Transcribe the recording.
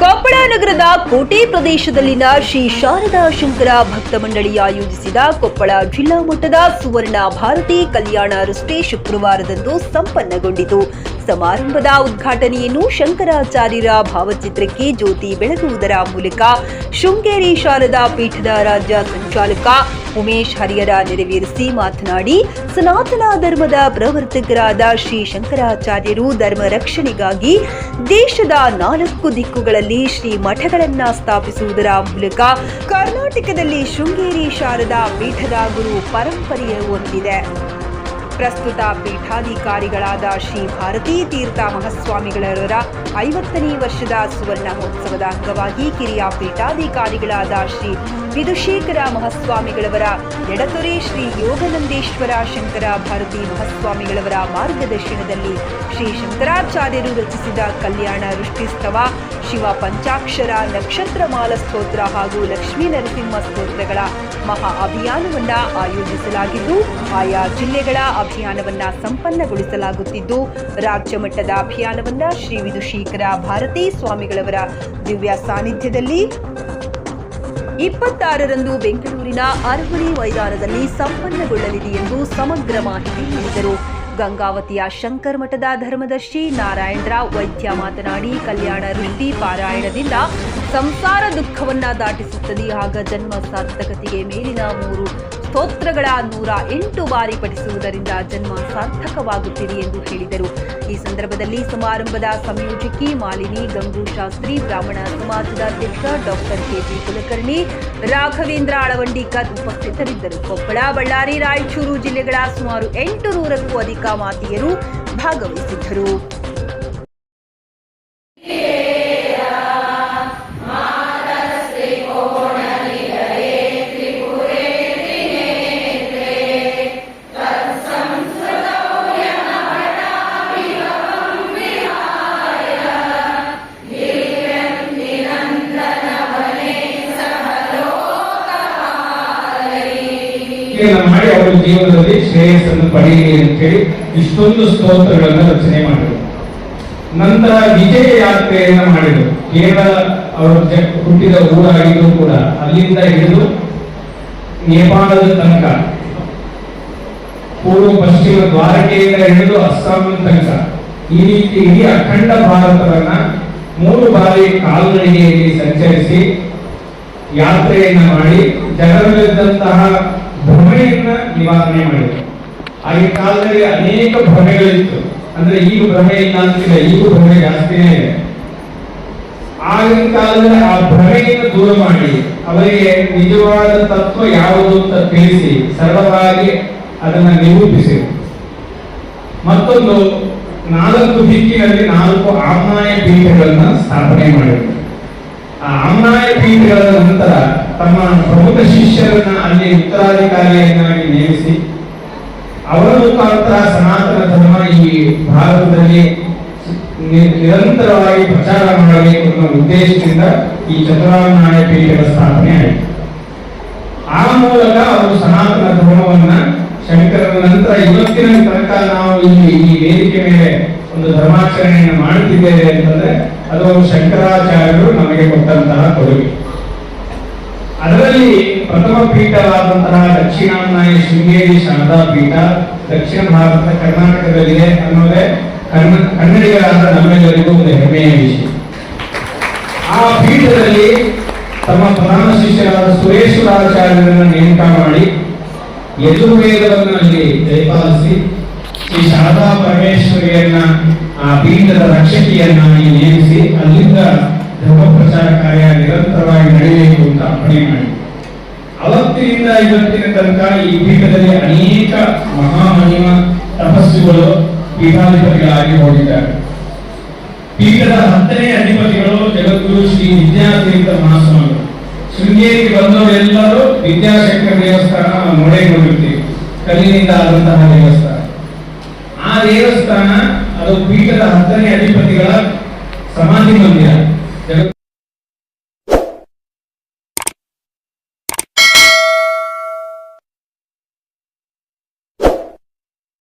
ಕೊಪ್ಪಳ ನಗರದ ಕೋಟೆ ಪ್ರದೇಶದಲ್ಲಿನ ಶ್ರೀ ಶಾರದಾ ಶಂಕರ ಭಕ್ತ ಮಂಡಳಿ ಆಯೋಜಿಸಿದ ಕೊಪ್ಪಳ ಜಿಲ್ಲಾ ಮಟ್ಟದ ಸುವರ್ಣ ಭಾರತಿ ಕಲ್ಯಾಣ ರಸ್ತೆ ಶುಕ್ರವಾರದಂದು ಸಂಪನ್ನಗೊಂಡಿತು. ಸಮಾರಂಭದ ಉದ್ಘಾಟನೆಯನ್ನು ಶಂಕರಾಚಾರ್ಯರ ಭಾವಚಿತ್ರಕ್ಕೆ ಜ್ಯೋತಿ ಬೆಳಗುವುದರ ಮೂಲಕ ಶೃಂಗೇರಿ ಶಾರದಾ ಪೀಠದ ರಾಜ್ಯ ಸಂಚಾಲಕ ಉಮೇಶ್ ಹರಿಹರ ನೆರವೇರಿಸಿ ಮಾತನಾಡಿ, ಸನಾತನ ಧರ್ಮದ ಪ್ರವರ್ತಕರಾದ ಶ್ರೀ ಶಂಕರಾಚಾರ್ಯರು ಧರ್ಮ ರಕ್ಷಣೆಗಾಗಿ ದೇಶದ ನಾಲ್ಕು ದಿಕ್ಕುಗಳಲ್ಲಿ ಶ್ರೀ ಮಠಗಳನ್ನು ಸ್ಥಾಪಿಸುವುದರ ಮೂಲಕ ಕರ್ನಾಟಕದಲ್ಲಿ ಶೃಂಗೇರಿ ಶಾರದಾ ಪೀಠದ ಗುರು ಪರಂಪರೆಯ ಹೊಂದಿದೆ. ಪ್ರಸ್ತುತ ಪೀಠಾಧಿಕಾರಿಗಳಾದ ಶ್ರೀ ಭಾರತೀ ತೀರ್ಥ ಮಹಾಸ್ವಾಮಿಗಳವರ ಐವತ್ತನೇ ವರ್ಷದ ಸುವರ್ಣ ಮಹೋತ್ಸವದ ಅಂಗವಾಗಿ ಕಿರಿಯ ಪೀಠಾಧಿಕಾರಿಗಳಾದ ಶ್ರೀ ವಿದುಶೇಖರ ಮಹಾಸ್ವಾಮಿಗಳವರ ಎಡತೊರೆ ಶ್ರೀ ಯೋಗನಂದೇಶ್ವರ ಶಂಕರ ಭಾರತಿ ಮಹಾಸ್ವಾಮಿಗಳವರ ಮಾರ್ಗದರ್ಶನದಲ್ಲಿ ಶ್ರೀ ಶಂಕರಾಚಾರ್ಯರು ರಚಿಸಿದ ಕಲ್ಯಾಣ ಋಷ್ಟಿಸ್ತವ ಶಿವ ಪಂಚಾಕ್ಷರ, ನಕ್ಷತ್ರ ಮಾಲ ಸ್ತೋತ್ರ ಹಾಗೂ ಲಕ್ಷ್ಮೀ ನರಸಿಂಹ ಸ್ತೋತ್ರಗಳ ಮಹಾ ಅಭಿಯಾನವನ್ನ ಆಯೋಜಿಸಲಾಗಿದ್ದು, ಆಯಾ ಜಿಲ್ಲೆಗಳ ಅಭಿಯಾನವನ್ನ ಸಂಪನ್ನಗೊಳಿಸಲಾಗುತ್ತಿದ್ದು, ರಾಜ್ಯ ಮಟ್ಟದ ಅಭಿಯಾನವನ್ನ ಶ್ರೀ ವಿಧುಶೇಖರ ಭಾರತೀ ಸ್ವಾಮಿಗಳವರ ದಿವ್ಯ ಸಾನ್ನಿಧ್ಯದಲ್ಲಿ ಇಪ್ಪತ್ತಾರರಂದು ಬೆಂಗಳೂರಿನ ಅರಮನೆ ಮೈದಾನದಲ್ಲಿ ಸಂಪನ್ನಗೊಳ್ಳಲಿದೆ ಎಂದು ಸಮಗ್ರ ಮಾಹಿತಿ ನೀಡಿದರು. ಗಂಗಾವತಿಯ ಶಂಕರ್ ಮಠದ ಧರ್ಮದರ್ಶಿ ನಾರಾಯಣರಾವ್ ವೈದ್ಯ ಮಾತನಾಡಿ, ಕಲ್ಯಾಣ ವೃತ್ತಿ ಪಾರಾಯಣದಿಂದ ಸಂಸಾರ ದುಃಖವನ್ನ ದಾಟಿಸುತ್ತದೆ. ಆಗ ಜನ್ಮ ಸಾರ್ಥಕತೆಗೆ ಮೇಲಿನ ಮೂರು ಸ್ತೋತ್ರಗಳ ನೂರ ಎಂಟು ಬಾರಿ ಪಠಿಸುವುದರಿಂದ ಜನ್ಮ ಸಾರ್ಥಕವಾಗುತ್ತಿದೆ ಎಂದು ಹೇಳಿದರು. ಈ ಸಂದರ್ಭದಲ್ಲಿ ಸಮಾರಂಭದ ಸಂಯೋಜಕಿ ಮಾಲಿನಿ ಗಂಗೂ ಶಾಸ್ತ್ರಿ, ಬ್ರಾಹ್ಮಣ ಸಮಾಜದ ಅಧ್ಯಕ್ಷ doctor K G Kulkarni, Raghavendra Alavandikar ಉಪಸ್ಥಿತರಿದ್ದರು. ಕೊಪ್ಪಳ, ಬಳ್ಳಾರಿ, ರಾಯಚೂರು ಜಿಲ್ಲೆಗಳ ಸುಮಾರು ಎಂಟು ನೂರಕ್ಕೂ ಅಧಿಕ ಮಾತಿಯರು ಭಾಗವಹಿಸಿದ್ದರು. ಮಾಡಿ ಅವರ ಜೀವನದಲ್ಲಿ ಶ್ರೇಯಸ್ಸನ್ನು ಪಡೆಯಲಿ ಅಂತೇಳಿ ಇಷ್ಟೊಂದು ಸ್ತೋತ್ರಗಳನ್ನು ರಚನೆ ಮಾಡಿದರು. ನಂತರ ವಿಜಯ ಯಾತ್ರೆಯನ್ನ ಮಾಡಿದರು. ಕೇವಲ ಅವರು ಹುಟ್ಟಿದ ಊರಾಗಿದ್ದು ಕೂಡ ಅಲ್ಲಿಂದ ಹಿಡಿದು ನೇಪಾಳದ ತನಕ, ಪೂರ್ವ ಪಶ್ಚಿಮ ದ್ವಾರಕೆಯಿಂದ ಹಿಡಿದು ಅಸ್ಸಾಂ ತನಕ, ಈ ರೀತಿ ಇಡೀ ಅಖಂಡ ಭಾರತವನ್ನ ಮೂರು ಬಾರಿ ಕಾಲ್ನಡಿಗೆಯಲ್ಲಿ ಸಂಚರಿಸಿ ಯಾತ್ರೆಯನ್ನ ಮಾಡಿ ಜನರಲ್ಲಿದ್ದಂತಹ ನಿವಾರಣೆ ಮಾಡಿದರು. ಆಗಿನ ಕಾಲದಲ್ಲಿ ಅನೇಕ ಭ್ರಮೆಗಳಿತ್ತು. ಅಂದ್ರೆ ಈಗ ಭ್ರಮೆ ಇಲ್ಲ ಅಂತಿಲ್ಲ, ಈಗ ಭ್ರಮೆ ಜಾಸ್ತಿನೇ ಇದೆ. ಆಗಿನ ಕಾಲದಲ್ಲಿ ಆ ಭ್ರಮೆಯನ್ನು ದೂರ ಮಾಡಿ ಅವರಿಗೆ ನಿಜವಾದ ತತ್ವ ಯಾವುದು ಅಂತ ತಿಳಿಸಿ ಸರಳವಾಗಿ ಅದನ್ನ ನಿರೂಪಿಸಿ. ಮತ್ತೊಂದು ನಾಲ್ಕು ದಿಕ್ಕಿನಲ್ಲಿ ನಾಲ್ಕು ಆಮ್ನಾಯ ಪೀಠಗಳನ್ನು ಸ್ಥಾಪನೆ ಮಾಡಿದರು. ಆ ಆಮ್ನಾಯ ಪೀಠಗಳ ನಂತರ ತಮ್ಮ ಪ್ರಮುಖ ಶಿಷ್ಯರನ್ನ ಅಲ್ಲಿ ಉತ್ತರಾಧಿಕಾರಿಯನ್ನಾಗಿ ನೇಮಿಸಿ ಅವರ ಮುಖಾಂತರ ಸನಾತನ ಧರ್ಮ ಈ ಭಾರತದಲ್ಲಿ ನಿರಂತರವಾಗಿ ಪ್ರಚಾರ ಮಾಡಬೇಕು ಅನ್ನೋ ಉದ್ದೇಶದಿಂದ ಈ ಚತುರಾಮ್ನಾಯ ಪೀಠದ ಸ್ಥಾಪನೆ ಆಯಿತು. ಆ ಮೂಲಕ ಅವರು ಸನಾತನ ಧರ್ಮವನ್ನ ಶಂಕರನ ನಂತರ ಇವತ್ತಿನ ತನಕ ನಾವು ಇಲ್ಲಿ ಈ ವೇದಿಕೆ ಮೇಲೆ ಒಂದು ಧರ್ಮಾಚರಣೆಯನ್ನು ಮಾಡುತ್ತಿದ್ದೇವೆ ಅಂತಂದ್ರೆ ಅದು ಶಂಕರಾಚಾರ್ಯರು ನಮಗೆ ಕೊಟ್ಟಂತಹ ಕೊಡುಗೆ. ಅದರಲ್ಲಿ ಪ್ರಥಮ ಪೀಠವಾದಂತಹ ದಕ್ಷಿಣಾಮ್ನಾಯ ಶೃಂಗೇರಿ ಶಾರದಾ ಪೀಠ, ದಕ್ಷಿಣ ಭಾರತ ಕರ್ನಾಟಕದಲ್ಲಿದೆ ಅನ್ನೋದೇ ಕನ್ನ ಕನ್ನಡಿಗರಾದ ನಮ್ಮೆಲ್ಲರಿಗೂ ಒಂದು ಹೆಮ್ಮೆಯ ವಿಷಯ. ಆ ಪೀಠದಲ್ಲಿ ತಮ್ಮ ಪ್ರಧಾನ ಶಿಷ್ಯರಾದ ಸುರೇಶ್ವರಾಚಾರ್ಯರನ್ನು ನೇಮಕ ಮಾಡಿ ಯಜುರ್ವೇದವನ್ನು ಅಲ್ಲಿ ದಯಪಾಲಿಸಿ ಶ್ರೀ ಶಾರದಾ ಪರಮೇಶ್ವರಿಯನ್ನ, ಆ ಪೀಠದ ರಕ್ಷಕಿಯನ್ನಾಗಿ ನೇಮಿಸಿ, ಅಲ್ಲಿಂದ ಧರ್ಮ ಪ್ರಚಾರ ಕಾರ್ಯ ನಿರಂತರವಾಗಿ ನಡೆಯಬೇಕು ಅಂತ ಅಪ್ಪಣೆ ಮಾಡಿ ಅವತ್ತಿನಿಂದ ಇವತ್ತಿನ ತನಕ ಈ ಪೀಠದಲ್ಲಿ ಅನೇಕ ಮಹಾಮಹಿಮ ತಪಸ್ಸುಗಳು ಪೀಠಾಧಿಪತಿಗಳಾಗಿ ಹೋಗಿದ್ದಾರೆ. ಪೀಠದ ಹತ್ತನೇ ಅಧಿಪತಿಗಳು ಜಗದ್ಗುರು ಶ್ರೀ ವಿದ್ಯಾತೀರ್ಥ ಮಹಾಸ್ವಾಮಿಗಳು ಶೃಂಗೇರಿಗೆ ಬಂದವರೆಲ್ಲರೂ ವಿದ್ಯಾಶಂಕರ ದೇವಸ್ಥಾನ ನೋಡಿರ್ತೀವಿ ಕಲ್ಲಿನಿಂದ ಆದಂತಹ ದೇವಸ್ಥಾನ. ಆ ದೇವಸ್ಥಾನ ಅದು ಪೀಠದ ಹತ್ತನೇ ಅಧಿಪತಿಗಳ ಸಮಾಧಿ ಮಂದಿರ.